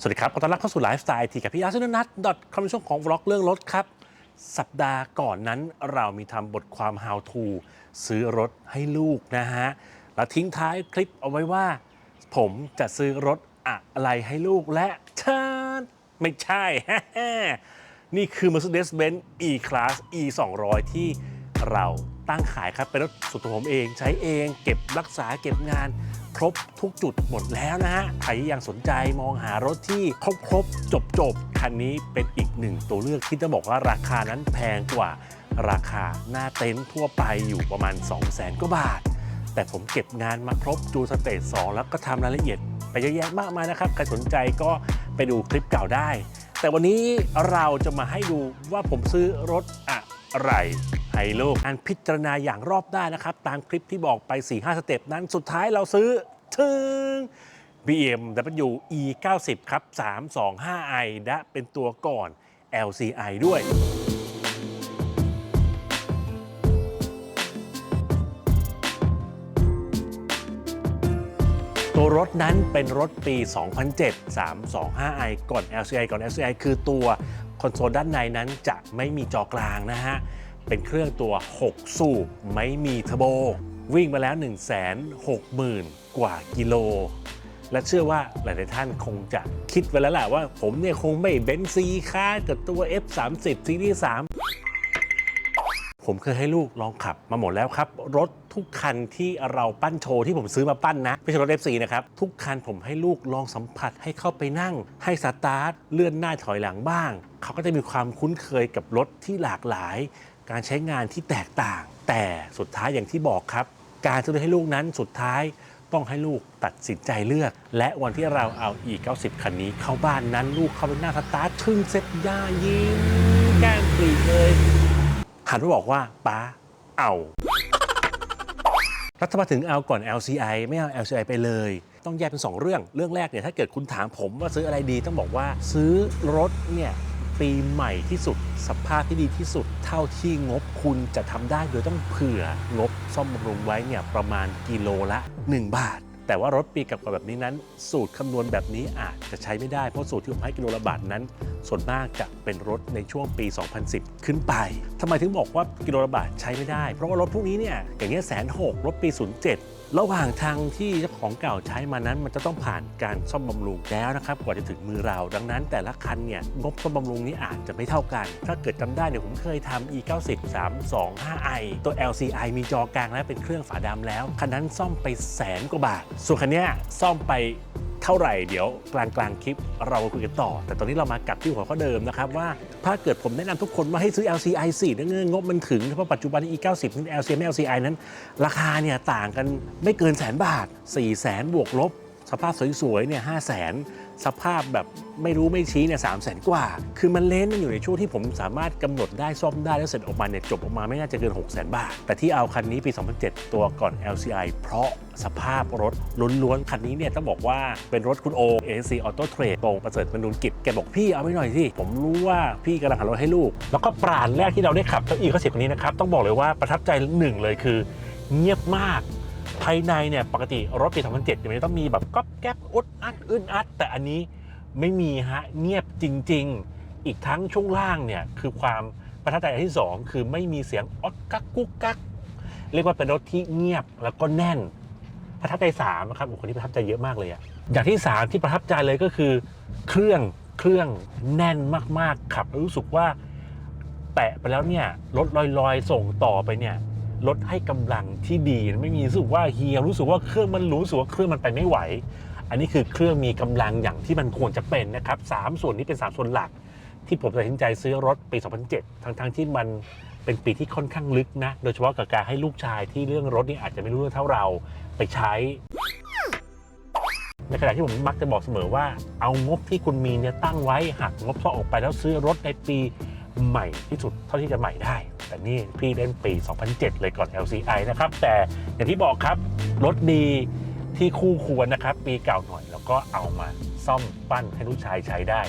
สวัสดีครับขอต้อนรับเข้าสู่ไลฟ์สไตล์ที่กับพี่อาร์เซนนัทดอทคอมช่วงของวล็อกเรื่องรถครับ สัปดาห์ก่อนนั้นเรามีทำบทความ how to ซื้อรถให้ลูกนะฮะ แล้วทิ้งท้ายคลิปเอาไว้ว่า ผมจะซื้อรถอะไรให้ลูกและชาดไม่ใช่ นี่คือ Mercedes-Benz E-Class E 200ที่เราตั้งขายครับ เป็นรถส่วนตัวผมเองใช้เอง เก็บรักษาเก็บงาน ครบทุกจุดหมดแล้วนะฮะใครยังสนใจมองหารถที่ครบครบจบจบคันนี้เป็นอีกหนึ่งตัวเลือกที่จะบอกว่าราคานั้นแพงกว่าราคาหน้าเต็นท์ทั่วไปอยู่ประมาณ 2 0 0 0 0 0กว่าบาท แต่ผมเก็บงานมาครบจูสเตจ2แล้วก็ทำรายละเอียดไปเยอะแยะมากมายนะครับ ใครสนใจก็ไปดูคลิปเก่าได้ แต่วันนี้เราจะมาให้ดูว่าผมซื้อรถอะไร ให้ลูกอันพิจารณาอย่างรอบด้านนะครับ ตามคลิปที่บอกไป 4-5 สเต็ปนั้นสุดท้ายเราซื้อถึง BMW E 90 ครับ 325i และเป็นตัวก่อน LCI ด้วยตัวรถนั้นเป็นรถปี 2007 325i ก่อน LCI ก่อน LCI คือตัวคอนโซลด้านในนั้นจะไม่มีจอกลางนะฮะ เป็นเครื่องตัว 6 สูบไม่มีเทอร์โบ วิ่งมาแล้ว 160,000 กว่ากิโล และเชื่อว่าหลายๆท่านคงจะคิดไว้แล้วแหละว่าผมเนี่ยคงไม่เบนซีค่ากับตัว F30 ซีรีส์3ผมเคยให้ลูกลองขับมาหมดแล้วครับ รถทุกคันที่เราปั้นโชว์ที่ผมซื้อมาปั้นนะ ไม่ใช่รถ FC นะครับ ทุกคันผมให้ลูกลองสัมผัสให้เข้าไปนั่ง ให้สตาร์ท เลื่อนหน้าถอยหลังบ้าง เขาก็จะมีความคุ้นเคยกับรถที่หลากหลาย การใช้งานที่แตกต่าง แต่สุดท้ายอย่างที่บอกครับ การซื้อให้ลูกนั้นสุดท้ายต้องให้ลูกตัดสินใจเลือก และวันที่เราเอา E90 คันนี้เข้าบ้านนั้นลูกเข้าไปหน้าสตาร์ทชึ่งเซ็ตย่ายิ้มแก้มปรีเลยหันมาบอกว่าป้าเอารัฐบาลถึงเอาก่อน LCI ไม่เอา LCI ไปเลย ต้องแยกเป็น 2 เรื่อง เรื่องแรกเนี่ยถ้าเกิดคุณถามผมว่าซื้ออะไรดีต้องบอกว่าซื้อรถเนี่ย ปีใหม่ที่สุด สภาพที่ดีที่สุด เท่าที่งบคุณจะทำได้โดยต้องเผื่องบซ่อมบำรุงไว้เนี่ยประมาณกิโลละ 1 บาท แต่ว่ารถปีกับกับแบบนี้นั้น สูตรคำนวณแบบนี้อาจจะใช้ไม่ได้เพราะสูตรที่ผมให้กิโลละบาทนั้น ส่วนมากจะเป็นรถในช่วงปี 2010 ขึ้นไปทำไมถึงบอกว่ากิโลละบาทใช้ไม่ได้ เพราะว่ารถพวกนี้เนี่ยอย่างเงี้ยแสนหกรถปี 07 ระหว่างทางที่เจ้าของเก่าใช้มานั้นมันจะต้องผ่านการซ่อมบำรุงแล้วนะครับกว่าจะถึงมือเรา ดังนั้นแต่ละคันเนี่ยงบซ่อมบำรุงนี้อาจจะไม่เท่ากัน ถ้าเกิดจำได้เนี่ยผมเคยทำ e 9 0 325i ตัว LCI มีจอกลางและเป็นเครื่องฝาดำแล้ว คันนั้นซ่อมไปแสนกว่าบาท ส่วนคันนี้ซ่อมไป เท่าไหร่เดี๋ยวกลางกลางคลิปเรามาคุยกันต่อ แต่ตอนนี้เรามากลับที่หัวข้อเดิมนะครับว่าถ้าเกิดผมแนะนำทุกคนว่าให้ซื้อ LCI 4นั่เงินงบมันถึงเพราะปัจจุบันนี้ E90 นั้น LCI ไม่ LCI นั้น ราคาเนี่ยต่างกันไม่เกินแสนบาท4 0 0แสนบวกลบ สภาพสวยๆเนี่ยห้าแสน สภาพแบบไม่รู้ไม่ชี้เนี่ยสามแสนกว่า คือมันเลนมันอยู่ในช่วงที่ผมสามารถกำหนดได้ซ่อมได้แล้วเสร็จออกมาเนี่ยจบออกมาไม่น่าจะเกิน 6 0 0 0 0 บาท แต่ที่เอาคันนี้ปี 2007 ตัวก่อน LCI เพราะสภาพรถล้วนๆ คันนี้เนี่ยต้องบอกว่าเป็นรถคุณโอ AC Auto Trade ตรงประเสริฐมนุนกิจ แกบอกพี่เอาไปหน่อยสิ ผมรู้ว่าพี่กำลังหารถให้ลูก แล้วก็ปราณแรกที่เราได้ขับเจ้าอีเขาสิบคันนี้นะครับ ต้องบอกเลยว่าประทับใจหนึ่งเลยคือ เงียบมาก ภายในเนี่ยปกติรถปี 2007เนี่ยมันจะต้องมีแบบก๊อบแก๊บอุดอัดอึนอัด แต่อันนี้ไม่มีฮะเงียบจริง ๆ อีกทั้งช่วงล่างเนี่ยคือความประทับใจอันที่ 2 คือไม่มีเสียงออดกักกุ๊กกักเรียกว่าเป็นรถที่เงียบแล้วก็แน่น ประทับใจ3นะครับโอ้คนที่ประทับใจเยอะมากเลยอะอย่างที่ 3 ที่ประทับใจเลยก็คือ เครื่องเครื่องแน่นมากๆขับ รู้สึกว่าแตะไปแล้วเนี่ยรถลอยๆ ส่งต่อไปเนี่ย รถให้กำลังที่ดีไม่มีรู้สึกว่าเฮียรู้สึกว่าเครื่องมันรู้สึกว่าเครื่องมันไปไม่ไหว อันนี้คือเครื่องมีกำลังอย่างที่มันควรจะเป็นนะครับสามส่วนนี้เป็น 3 ส่วนหลัก ที่ผมตัดสินใจซื้อรถปี 2007 ทั้งๆที่มันเป็นปีที่ค่อนข้างลึกนะ โดยเฉพาะกับการให้ลูกชายที่เรื่องรถนี่อาจจะไม่รู้เรื่องเท่าเราไปใช้ ในขณะที่ผมมักจะบอกเสมอว่า เอางบที่คุณมีเนี่ยตั้งไว้หักงบซ่อออกไปแล้วซื้อรถในปี ใหม่ที่สุดเท่าที่จะใหม่ได้ แต่นี่พี่เล่นปี 2007 เลยก่อน LCI นะครับ แต่อย่างที่บอกครับ รถดีที่คู่ควรนะครับ ปีเก่าหน่อย แล้วก็เอามาซ่อมปั้นให้ลูกชายใช้ได้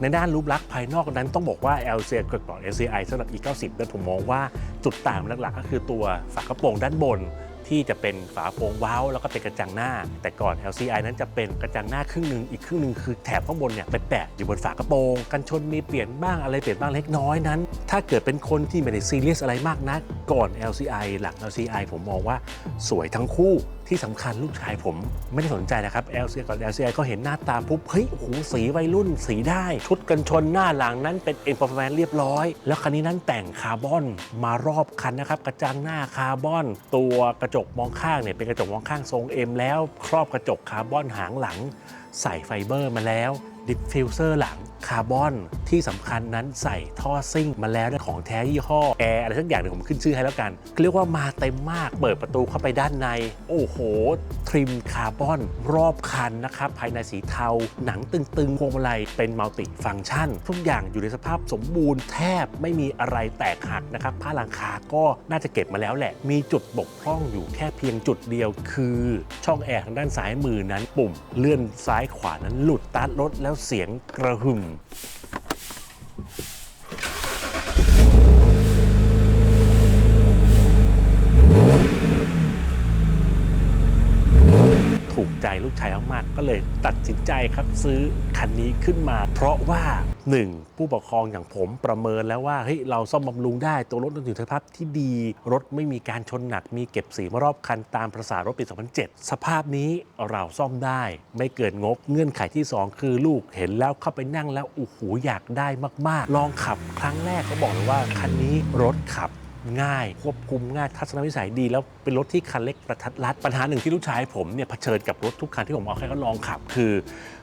ในด้านรูปลักษณ์ภายนอกนั้นต้องบอกว่า LCI กิดก่อน LCI สำหรับ E90 นั้นผมมองว่าจุดต่างหลักๆก็คือตัวฝากระโปรงด้านบน ที่จะเป็นฝาโปร่งว้าวแล้วก็เป็นกระจังหน้า แต่ก่อน LCI นั้นจะเป็นกระจังหน้าครึ่งหนึ่งอีกครึ่งหนึ่งคือแถบข้างบนเนี่ยไปแปะอยู่บนฝากระโปรงกันชนมีเปลี่ยนบ้างอะไรเปลี่ยนบ้างเล็กน้อยนั้น ถ้าเกิดเป็นคนที่ไม่ได้ซีเรียสอะไรมากนักก่อน LCI หลัง LCI ผมมองว่าสวยทั้งคู่ ที่สำคัญลูกชายผมไม่ได้สนใจนะครับ LCI ก่อน LCI ก็เห็นหน้าตาปุ๊บ เฮ้ยโอ้โหสีวัยรุ่นสีได้ ชุดกันชนหน้าหลังนั้นเป็นเอ็นพอร์แมนเรียบร้อย แล้วคันนี้นั้นแต่งคาร์บอนมารอบคันนะครับ กระจังหน้าคาร์บอน ตัวกระจกมองข้างเนี่ยเป็นกระจกมองข้างทรงเอ็มแล้ว ครอบกระจกคาร์บอนหางหลัง ใส่ไฟเบอร์มาแล้วดิฟฟิวเซอร์หลังคาร์บอนที่สำคัญนั้นใส่ท่อซิ่งมาแล้วนะของแท้ยี่ห้อแอร์อะไรสักอย่างหนึ่งผมขึ้นชื่อให้แล้วกันเรียกว่ามาเต็มมากเปิดประตูเข้าไปด้านใน โอ้โห ทริมคาร์บอนรอบคันนะครับ ภายในสีเทา หนังตึงๆพวงมาลัยเป็นมัลติฟังก์ชัน ทุกอย่างอยู่ในสภาพสมบูรณ์แทบไม่มีอะไรแตกหักนะครับ ผ้าหลังคาก็น่าจะเก็บมาแล้วแหละ มีจุดบกพร่องอยู่แค่เพียงจุดเดียว คือช่องแอร์ทางด้านซ้ายมือนั้นปุ่ม เลื่อนซ้ายขวานั้นหลุดตัดรถแล้วเสียงกระหึ่ม ถูกใจ ลูกชายมากๆก็เลยตัดสินใจครับซื้อคันนี้ขึ้นมา เพราะว่า 1. ผู้ปกครองอย่างผมประเมินแล้วว่าเฮ้ยเราซ่อมบำรุงได้ตัวรถต้องอยู่ในสภาพที่ดี รถไม่มีการชนหนักมีเก็บสีมารอบคันตามประสารถปี 2007 สภาพนี้เราซ่อมได้ ไม่เกินงบเงื่อนไขที่ 2 คือลูกเห็นแล้วเข้าไปนั่งแล้วโอ้โหอยากได้มาก ๆ ลองขับครั้งแรกก็บอกเลยว่าคันนี้รถขับ ง่าย ควบคุมง่ายทัศนวิสัยดี แล้วเป็นรถที่คันเล็กประทัดรัดปัญหาหนึ่งที่ลูกชายผมเนี่ยเผชิญกับรถทุกคันที่ผมเอาให้เขาลองขับ คือ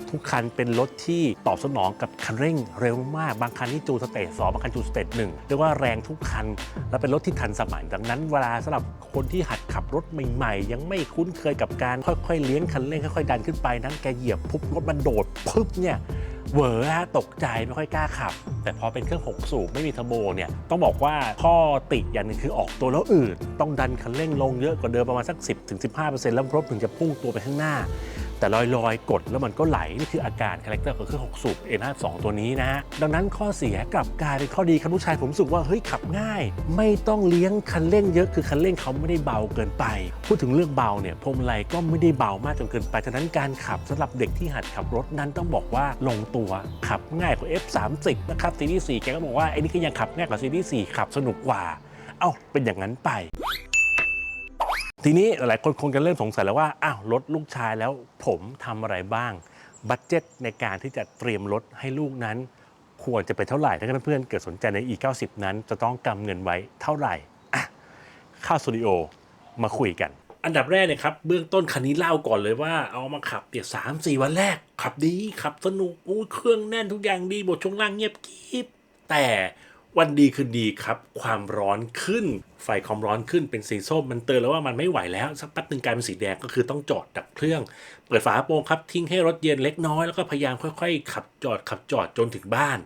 ทุกคันเป็นรถที่ตอบสนองกับคันเร่งเร็วมาก บางคันนี่จูนสเตจสองบางคันจูนสเตจหนึ่งเรียกว่าแรงทุกคัน และเป็นรถที่ทันสมัยดังนั้นเวลาสำหรับคนที่หัดขับรถใหม่ๆ ยังไม่คุ้นเคยกับการค่อยๆเลี้ยงคันเร่งค่อยๆดันขึ้นไปนั้นแกเหยียบปุ๊บรถมันโดดพึบเนี่ย เหวอฮะตกใจไม่ค่อยกล้าขับ แต่พอเป็นเครื่องหกสูบไม่มีเทอร์โบเนี่ยต้องบอกว่าข้อติอย่างหนึงคือออกตัวแล้วอืดต้องดันคันเร่งลงเยอะกว่าเดิมประมาณสัก 10-15%แล้วรถถึงจะพุ่งตัวไปข้างหน้า แต่ลอยๆ กดแล้วมันก็ไหล นี่คืออาการคาแรคเตอร์ของเครื่อง6สูบ N52 ตัวนี้นะ ดังนั้นข้อเสียกลับกลายเป็นข้อดีครับลูกชายผมรู้สึกว่าเฮ้ยขับง่าย ไม่ต้องเลี้ยงคันเร่งเยอะคือคันเร่งเขาไม่ได้เบาเกินไป พูดถึงเรื่องเบาเนี่ยพวงมาลัยก็ไม่ได้เบามากจนเกินไปฉะนั้นการขับสำหรับเด็กที่หัดขับรถนั้นต้องบอกว่าลงตัวขับง่ายกว่า F30 นะครับซีรีส์4แกก็บอกว่าไอ้นี่ก็ยังขับง่ายกว่าซีรีส์4ขับสนุกกว่า เอ้าเป็นอย่างนั้นไป ทีนี้หลายคนคงจะเริ่มสงสัยแล้วว่าอ้าวรถลูกชายแล้วผมทำอะไรบ้าง บัตเจ็ตในการที่จะเตรียมรถให้ลูกนั้น ควรจะเป็นเท่าไหร่ถ้าเพื่อนๆเกิดสนใจใน e90 นั้น จะต้องกำเงินไว้เท่าไหร่อะเข้าสตูดิโอมาคุยกัน อันดับแรกเนี่ยครับเบื้องต้นคันนี้เล่าก่อนเลยว่าเอามาขับเดี๋ยวสามสี่วันแรก ขับดีขับสนุกอู้เครื่องแน่นทุกอย่างดีบทช่วงล่างเงียบกริบแต่ วันดีคืนดีครับ ความร้อนขึ้น ไฟความร้อนขึ้นเป็นสีส้มมันเตือนแล้วว่ามันไม่ไหวแล้วสักแป๊บนึงกลายเป็นสีแดงก็คือต้องจอดดับเครื่อง เปิดฝาโปรงครับทิ้งให้รถเย็นเล็กน้อยแล้วก็พยายามค่อยๆ ขับจอดขับจอดจนถึงบ้าน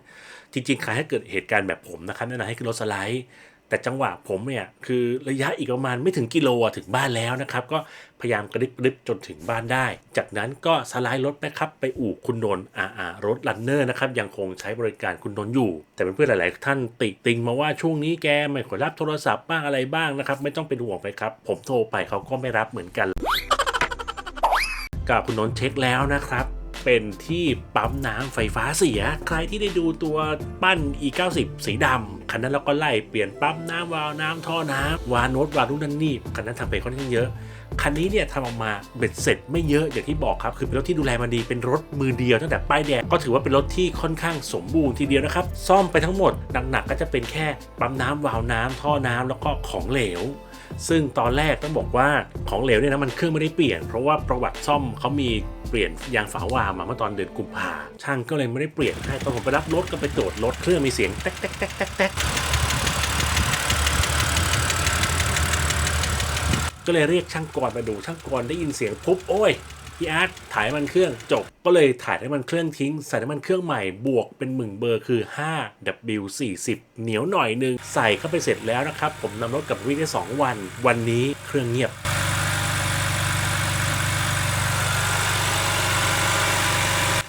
จริงๆใครให้เกิดเหตุการณ์แบบผมนะครับแนะนำให้ขึ้นรถสไลด์ แต่จังหวะผมเนี่ยคือระยะอีกประมาณไม่ถึงกิโลถึงบ้านแล้วนะครับ ก็พยายามกระดิบกระดิบจนถึงบ้านได้ จากนั้นก็สไลด์รถไปครับไปอู่คุณนนท์อาอารถลันเนอร์นะครับยังคงใช้บริการคุณนนท์อยู่ แต่เพื่อนๆหลาย ๆ ท่านติติงมาว่าช่วงนี้แกไม่ค่อรับโทรศัพท์บ้างอะไรบ้างนะครับ ไม่ต้องเป็นห่วงไปครับ ผมโทรไปเขาก็ไม่รับเหมือนกันกับคุณนนท์เช็คแล้วนะครับ เป็นที่ปั๊มน้ำไฟฟ้าเสีย ใครที่ได้ดูตัวปั้น e90 สีดำคันนั้นเราก็ไล่เปลี่ยนปั๊มน้ำวาล์วน้ำท่อน้ำวาโน้ตวาล์วนู่นนั่นนี่คันนั้นทำไปค่อนข้างเยอะคันนี้เนี่ยทำออกมาเบ็ดเสร็จไม่เยอะอย่างที่บอกครับคือเป็นรถที่ดูแลมาดีเป็นรถมือเดียวตั้งแต่ป้ายแดงก็ถือว่าเป็นรถที่ค่อนข้างสมบูรณ์ทีเดียวนะครับซ่อมไปทั้งหมดหนักๆก็จะเป็นแค่ปั๊มน้ำวาล์วน้ำท่อน้ำแล้วก็ของเหลว ซึ่งตอนแรกต้องบอกว่าของเหลวเนี่ยนะมันเครื่องไม่ได้เปลี่ยน เพราะว่าประวัติซ่อมเขามีเปลี่ยนยางฝาวาล์มาเมื่อตอนเดือนกุมภาช่างก็เลยไม่ได้เปลี่ยนให้ตอนผมไปรับรถก็ไปตรวจรถเครื่องมีเสียงแต๊กแต๊กแต๊กแต๊กแต๊กก็เลยเรียกช่างกรมาดูช่างกรได้ยินเสียงปุ๊บโอ้ย พี่อาร์ตถ่ายน้ำมันเครื่องจบ ก็เลยถ่ายน้ำมันเครื่องทิ้ง ใส่น้ำมันเครื่องใหม่บวกเป็นหมึงเบอร์คือ 5W40 เหนียวหน่อยนึง ใส่เข้าไปเสร็จแล้วนะครับ ผมนำรถกลับวิ่งได้ 2 วัน วันนี้เครื่องเงียบ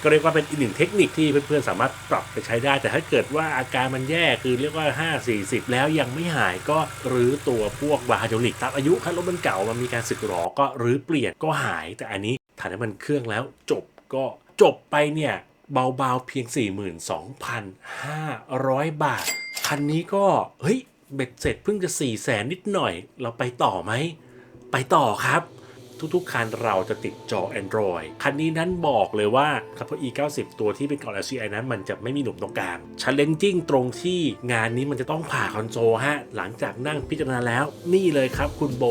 ก็เรียกว่าเป็นอีกหนึ่งเทคนิคที่เพื่อนๆสามารถปรับไปใช้ได้ แต่ถ้าเกิดว่าอาการมันแย่คือเรียกว่า 5 40 แล้วยังไม่หายก็รื้อตัวพวกวาฮาโดลิกตามอายุคันรถมันเก่ามันมีการสึกหรอก็รื้อเปลี่ยนก็หายแต่อันนี้ ถ่ายน้ำมันเครื่องแล้วจบก็จบไปเนี่ยเบาๆเพียง 42,500 บาท คันนี้ก็เฮ้ยเบ็ดเสร็จเพิ่งจะ 4 0 0แสนนิดหน่อย เราไปต่อไหม ไปต่อครับ ทุกๆ คันเราจะติดจอ Android คันนี้นั้นบอกเลยว่าครับเพราะ E90 ตัวที่เป็นกล่อง LCI นั้นมันจะไม่มีหนุ่มตรงกลาง Challenging ตรงที่งานนี้มันจะต้องผ่าคอนโซลฮะ หลังจากนั่งพิจารณาแล้วนี่เลยครับคุณโบ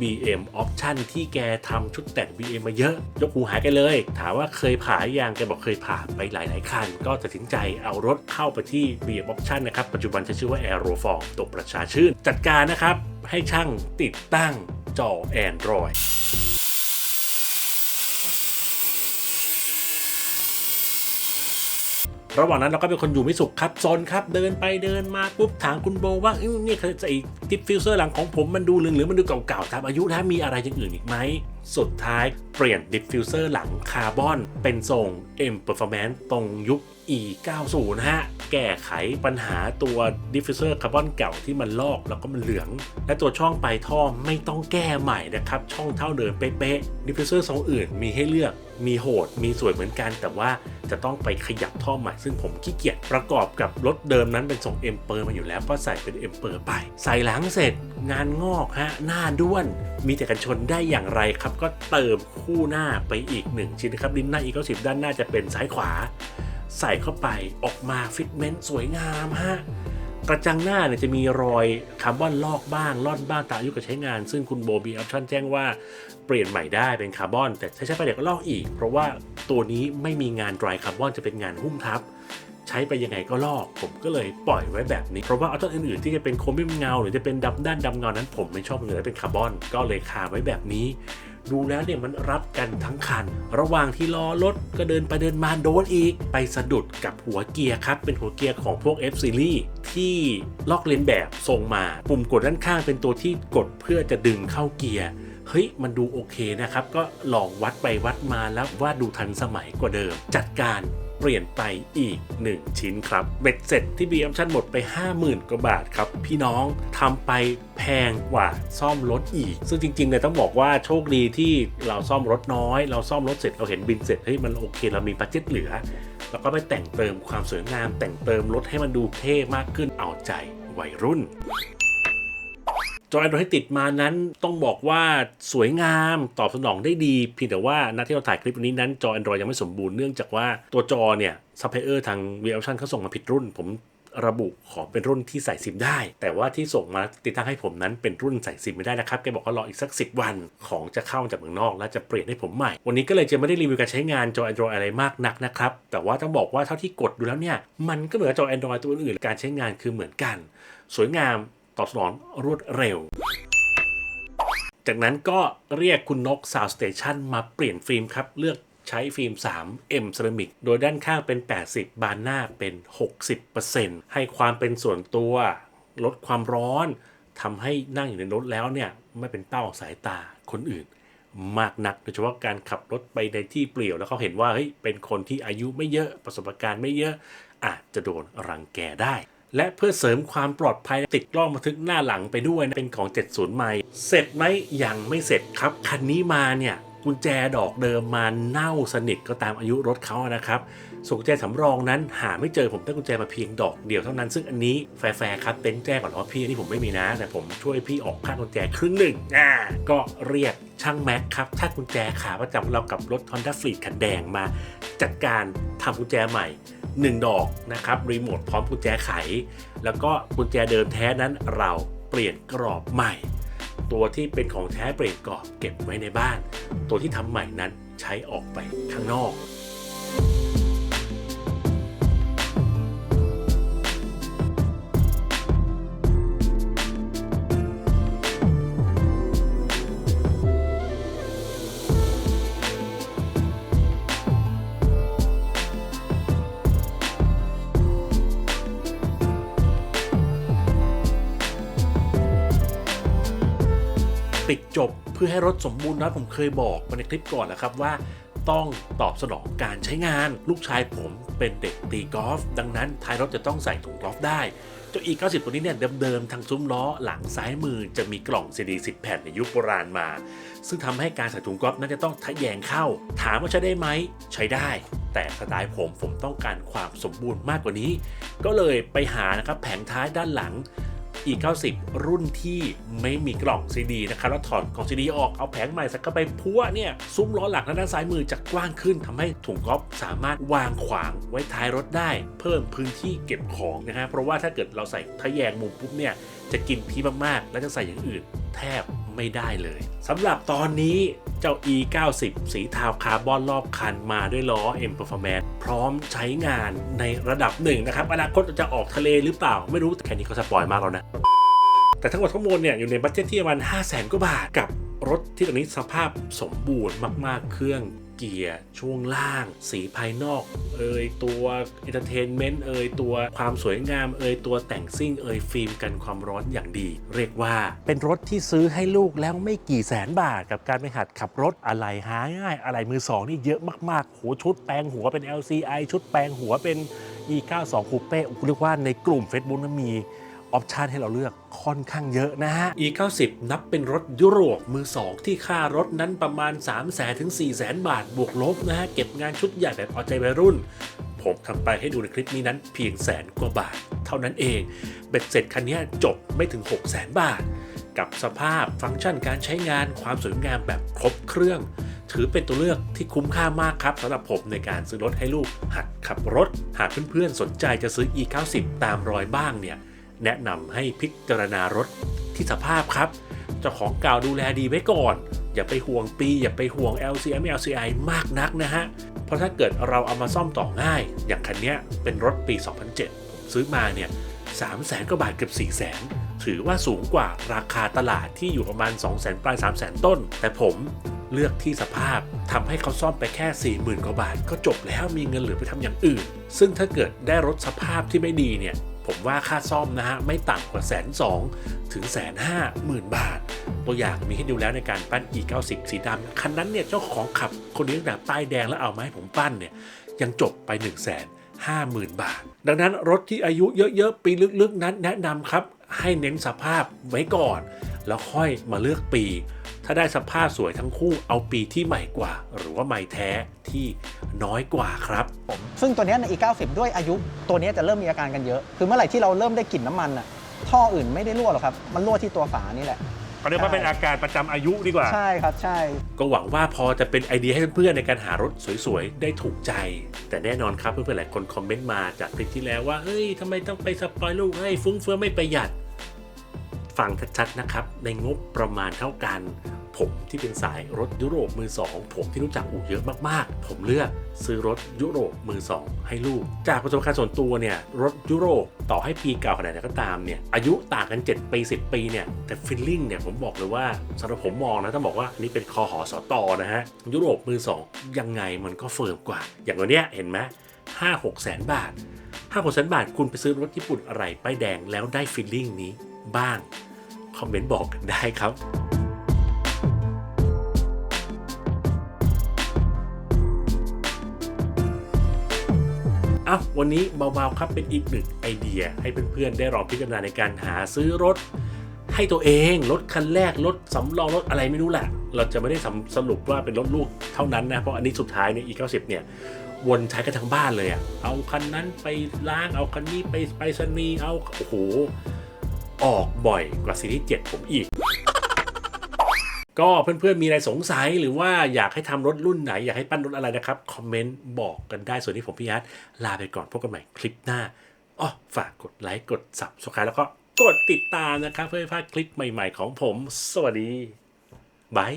BM Option ที่แกทำชุดแต่ง BM มาเยอะ ยกหูหายกันเลย ถามว่าเคยผ่ายังแกบอกเคยผ่าไปหลาย ๆ คัน ก็ตัดสินใจเอารถเข้าไปที่ BM Option นะครับ ปัจจุบันจะชื่อว่า Aeroform ตกประชาชื่น จัดการนะครับ ให้ช่างติดตั้งจอ Android ระหว่างนั้นเราก็เป็นคนอยู่ไม่สุขครับโซนครับเดินไปเดินมาปุ๊บถามคุณโบว่าเอ้ยนี่คือไอ้ดิฟฟิวเซอร์หลังของผมมันดูเหลืองหรือมันดูเก่าๆตามอายุแล้วมีอะไรอย่างอื่นอีกไหม สุดท้ายเปลี่ยนดิฟฟิวเซอร์หลังคาร์บอนเป็นทรง M Performance ตรงยุค E90 นะฮะ แก้ไขปัญหาตัวดิฟฟิวเซอร์คาร์บอนเก่าที่มันลอกแล้วก็มันเหลือง และตัวช่องปลายท่อไม่ต้องแก้ใหม่นะครับ ช่องเท่าเดิมเป๊ะๆดิฟฟิวเซอร์ทรงอื่นมีให้เลือกมีโหด มีสวยเหมือนกัน แต่ว่าจะต้องไปขยับท่อใหม่ ซึ่งผมขี้เกียจประกอบกับรถเดิมนั้นเป็นทรงเอ็มเปอร์มาอยู่แล้วก็ใส่เป็นเอ็มเปอร์ไป ใส่หลังเสร็จ งานงอกฮะ หน้าด้วน มีแต่กันชนได้อย่างไรครับ ก็เติมคู่หน้าไปอีกหนึ่งชิ้นนะครับ ลิ้นหน้าอีกสิบด้านหน้าจะเป็นซ้ายขวา ใส่เข้าไปออกมาฟิตเมนต์สวยงามฮะกระจังหน้าเนี่ยจะมีรอยคาร์บอนลอกบ้างล่อนบ้างตามอายุการใช้งาน ซึ่งคุณโบบีออปชั่นแจ้งว่าเปลี่ยนใหม่ได้เป็นคาร์บอน แต่ใช้ใช้ไปเดี๋ยวก็ลอกอีก เพราะว่าตัวนี้ไม่มีงานดรายคาร์บอนจะเป็นงานหุ้มทับ ใช้ไปยังไงก็ลอก ผมก็เลยปล่อยไว้แบบนี้ เพราะว่าออปชั่นอื่นๆที่จะเป็นโครเมียมเงา หรือจะเป็นดำด้านดำเงานั้นผมไม่ชอบเลยเป็นคาร์บอน ก็เลยคาไว้แบบนี้ ดูแล้วเนี่ยมันรับกันทั้งคัน ระหว่างที่รอรถก็เดินไปเดินมาโดนอีก ไปสะดุดกับหัวเกียร์ครับ เป็นหัวเกียร์ของพวก F Series ที่ลอกเลียนแบบทรงมา ปุ่มกดด้านข้างเป็นตัวที่กดเพื่อจะดึงเข้าเกียร์เฮ้ย มันดูโอเคนะครับ ก็ลองวัดไปวัดมาแล้วว่าดูทันสมัยกว่าเดิม จัดการ เปลี่ยนไปอีก 1 ชิ้นครับ เบ็ดเสร็จที่ b ีออปชั่นหมดไป 50,000 กว่าบาทครับ พี่น้องทำไปแพงกว่าซ่อมรถอีก ซึ่งจริงๆเนี่ยต้องบอกว่าโชคดีที่เราซ่อมรถน้อย เราซ่อมรถเสร็จเราเห็นบินเสร็จเฮ้ยมันโอเค เรามีบัตเจ็ตเหลือแล้วก็ไปแต่งเติมความสวยงาม แต่งเติมรถให้มันดูเท่มากขึ้นเอาใจวัยรุ่น จอ Android ที่ติดมานั้นต้องบอกว่าสวยงามตอบสนองได้ดีเพียงแต่ว่าณที่เราถ่ายคลิปนี้นั้นจอ Android ยังไม่สมบูรณ์เนื่องจากว่าตัวจอเนี่ยซัพพลายเออร์ทาง v i o Option เขาส่งมาผิดรุ่น ผมระบุขอเป็นรุ่นที่ใส่ซิมได้ แต่ว่าที่ส่งมาติดตั้งให้ผมนั้นเป็นรุ่นใส่ซิมไม่ได้นะครับแกบอกว่ารออีกสัก 10 วันของจะเข้าจากเมืองนอก แล้วจะเปลี่ยนให้ผมใหม่ วันนี้ก็เลยจะไม่ได้รีวิวการใช้งานจอ Android อะไรมากนักนะครับ แต่ว่าต้องบอกว่าเท่าที่กดดูแล้วเนี่ยมันก็เหมือนจอ Android ตัวอื่นการใช้งานคือเหมือนกัน สวยงาม ตอบสนองรวดเร็ว จากนั้นก็เรียกคุณนก Sound Station มาเปลี่ยนฟิล์มครับ เลือกใช้ฟิล์ม 3M Ceramic โดยด้านข้างเป็น 80 บานหน้าเป็น 60%ให้ความเป็นส่วนตัว ลดความร้อนทำให้นั่งอยู่ในรถแล้วเนี่ยไม่เป็นเป้าสายตาคนอื่นมากนักโดยเฉพาะการขับรถไปในที่เปลี่ยวแล้วเขาเห็นว่าเฮ้ยเป็นคนที่อายุไม่เยอะประสบการณ์ไม่เยอะ อาจจะโดนรังแกได้ และเพื่อเสริมความปลอดภัยติดกล้องบันทึกหน้าหลังไปด้วยนะเป็นของ 70 ไมล์เสร็จไหมยังไม่เสร็จครับ คันนี้มาเนี่ยกุญแจดอกเดิมมาเน่าสนิทก็ตามอายุรถเขานะครับส่วนกุญแจสำรองนั้นหาไม่เจอผมได้กุญแจมาเพียงดอกเดียวเท่านั้นซึ่งอันนี้แฟร์ครับเต็นแจ้งก่อนว่าพี่อันนี้ผมไม่มีนะ แต่ผมช่วยพี่ออกค่ากุญแจครึ่งหนึ่งอ่าก็เรียกช่างแม็กครับถ้ากุญแจขาประจำเรากับรถ Honda f l e e t คันแดงมา จัดการทำกุญแจใหม่ 1 ดอกนะครับรีโมทพร้อมกุญแจไข แล้วก็กุญแจเดิมแท้นั้นเราเปลี่ยนกรอบใหม่ ตัวที่เป็นของแท้เปลี่ยนกรอบเก็บไว้ในบ้าน ตัวที่ทำใหม่นั้นใช้ออกไปข้างนอก ปิดจบเพื่อให้รถสมบูรณ์นะผมเคยบอกมาในคลิปก่อนแล้วครับว่าต้องตอบสนองการใช้งาน ลูกชายผมเป็นเด็กตีกอล์ฟดังนั้นท้ายรถจะต้องใส่ถุงกอล์ฟได้เจ้า E90 ตัวนี้เนี่ยเดิมๆทางซุ้มล้อหลังซ้ายมือจะมีกล่องซีดี10 แผ่นในยุคโบราณมา ซึ่งทำให้การใส่ถุงกอล์ฟนั้นจะต้องทะแยงเข้า ถามว่าใช้ได้ไหมใช้ได้ แต่สไตล์ผมผมต้องการความสมบูรณ์มากกว่านี้ ก็เลยไปหานะครับแผงท้ายด้านหลัง 90 รุ่นที่ไม่มีกล่องซีดีนะครับแล้วถอดกล่องซีดีออกเอาแผงใหม่ใส่เข้าไปพัวเนี่ยซุ้มล้อหลังและด้านซ้ายมือจะกว้างขึ้นทำให้ถุงก๊อฟสามารถวางขวางไว้ท้ายรถได้ เพิ่มพื้นที่เก็บของนะฮะเพราะว่าถ้าเกิดเราใส่ทะแยงมุมปุ๊บเนี่ยจะกินที่มากๆ แล้วจะใส่อย่างอื่นแทบ ไม่ได้เลยสำหรับตอนนี้เจ้า E90 สีเทาคาร์บอนรอบคันมาด้วยล้อ M Performance พร้อมใช้งานในระดับหนึ่งนะครับ อนาคตจะออกทะเลหรือเปล่า ไม่รู้ แต่แค่นี้ก็สปอยมากแล้วนะ แต่ทั้งหมดทั้งมวลเนี่ยอยู่ในบัตเจ็ตที่ประมาณ 5 0 0แสนกว่าบาทกับรถที่ตอนนี้สภาพสมบูรณ์มากๆเครื่อง เกียร์ ช่วงล่าง สีภายนอก เอ่ยตัวเอนเตอร์เทนเมนต์เอ่ยตัวความสวยงามเอ่ยตัวแต่งซิ่งเอ่ยฟิล์มกันความร้อนอย่างดี เรียกว่าเป็นรถที่ซื้อให้ลูกแล้วไม่กี่แสนบาท กับการไปหัดขับรถอะไรหาง่ายอะไรมือสองนี่เยอะมากๆโหชุดแปลงหัวเป็น LCI ชุดแปลงหัวเป็น E92 Coupe เรียกว่าในกลุ่ม Facebook นั้นมี ออปชันให้เราเลือกค่อนข้างเยอะนะฮะ E90 นับเป็นรถยุโรปมือ 2 ที่ค่ารถนั้นประมาณ 3 0 0แสนถึง4 0 0แสนบาทบวกลบนะฮะ เก็บงานชุดใหญ่แบบเอาใจวัยรุ่น ผมทำไปให้ดูในคลิปนี้นั้นเพียงแสนกว่าบาท เท่านั้นเอง เบ็ดเสร็จคันนี้จบไม่ถึง 6 0 0แสนบาท กับสภาพฟังก์ชันการใช้งานความสวยงามแบบครบเครื่องถือเป็นตัวเลือกที่คุ้มค่ามากครับสำหรับผมในการซื้อรถให้ลูกหัดขับรถ หากเพื่อนๆสนใจจะซื้อ E90 ตามรอยบ้างเนี่ย แนะนำให้พิจารณารถที่สภาพครับ เจ้าของเก่าดูแลดีไว้ก่อน อย่าไปห่วงปี อย่าไปห่วง LCM LCI มากนักนะฮะ เพราะถ้าเกิดเราเอามาซ่อมต่อง่าย อย่างคันนี้เป็นรถปี 2007 ผมซื้อมาเนี่ย3แสนกว่าบาทเกือบ4แสนถือว่าสูงกว่าราคาตลาดที่อยู่ประมาณ 2 0 0 0 0 0ปลาย3 0 0 0 0ต้น แต่ผมเลือกที่สภาพทำให้เขาซ่อมไปแค่ 40,000 กว่าบาท ก็จบแล้วมีเงินเหลือไปทำอย่างอื่น ซึ่งถ้าเกิดได้รถสภาพที่ไม่ดีเนี่ย ผมว่าค่าซ่อมนะฮะไม่ต่ำกว่าแสนสองถึงแสนห้าหมื่นบาท ตัวอย่างมีให้ดูแล้วในการปั้น E90 สีดำคันนั้นเนี่ยเจ้าของขับคนนี้ตั้งแต่ป้ายแดงแล้วเอามาให้ผมปั้นเนี่ยยังจบไป1นึ่งแสนห้าหมื่นบาท ดังนั้นรถที่อายุเยอะๆ ปีลึกๆ นั้นแนะนำครับ ให้เน้นสภาพไว้ก่อน แล้วค่อยมาเลือกปี ถ้าได้สภาพสวยทั้งคู่เอาปีที่ใหม่กว่า หรือว่าใหม่แท้ที่น้อยกว่าครับผมซึ่งตัวเนี้ยใน E90 ด้วยอายุ ตัวเนี้ยจะเริ่มมีอาการกันเยอะ คือเมื่อไหร่ที่เราเริ่มได้กลิ่นน้ำมันอะท่ออื่นไม่ได้รั่วหรอกครับ มันรั่วที่ตัวฝานี่แหละเขาเรียกว่าเป็นอาการประจำอายุดีกว่า ใช่ครับใช่ ก็หวังว่าพอจะเป็นไอเดียให้เพื่อนๆในการหารถสวยๆ ได้ถูกใจ แต่แน่นอนครับเพื่อนๆหลายคนคอมเมนต์มาจากคลิปที่แล้วว่าเฮ้ยทำไมต้องไปสปอยลูกให้ฟุ้งเฟ้อไม่ประหยัด ฟังชัดๆนะครับ ในงบประมาณเท่ากัน ผมที่เป็นสายรถยุโรปมือสองผมที่รู้จักอู่เยอะมากๆ ผมเลือกซื้อรถยุโรปมือสองให้ลูก จากประสบการณ์ส่วนตัวเนี่ยรถยุโรปต่อให้ปีเก่าขนาดไหนก็ตามเนี่ยอายุต่างกัน 7 ปี 10 ปีเนี่ยแต่ฟีลลิ่งเนี่ยผมบอกเลยว่าสำหรับผมมองนะต้องบอกว่าอันนี้เป็นคอหอสตอนะฮะยุโรปมือสองยังไงมันก็เฟิร์มกว่า อย่างวันเนี้ยเห็นไหมห้าหกแสนบาทห้าหกแสนบาทคุณไปซื้อรถญี่ปุ่นอะไรป้ายแดงแล้วได้ฟีลลิ่งนี้บ้าง คอมเมนต์บอกกันได้ครับ อะวันนี้เบาๆครับเป็นอีกหนึ่งไอเดีย ให้เพื่อนๆได้ลองพิจารณาในการหาซื้อรถ ให้ตัวเองรถคันแรกรถสำรองรถอะไรไม่รู้แหละ เราจะไม่ได้สสรุปว่าเป็นรถลูกเท่านั้นนะเพราะอันนี้สุดท้ายเนี่ย E90 เนี่ยวนใช้กันทั้งบ้านเลยอะเอาคันนั้นไปล้างเอาคันนี้ไปไปสนีเอาโอ้โหออกบ่อยกว่าซีรีส์7ผมอีก ก็เพื่อนๆมีอะไรสงสัยหรือว่าอยากให้ทำรถรุ่นไหน อยากให้ปั้นรถอะไรนะครับ คอมเมนต์บอกกันได้ส่วนนี้ผมพี่อาร์ตลาไปก่อนพบกันใหม่คลิปหน้าอ๋อฝากกดไลค์กด subscribe แล้วก็กดติดตามนะครับ เพื่อไม่พลาดคลิปใหม่ๆของผม สวัสดีบาย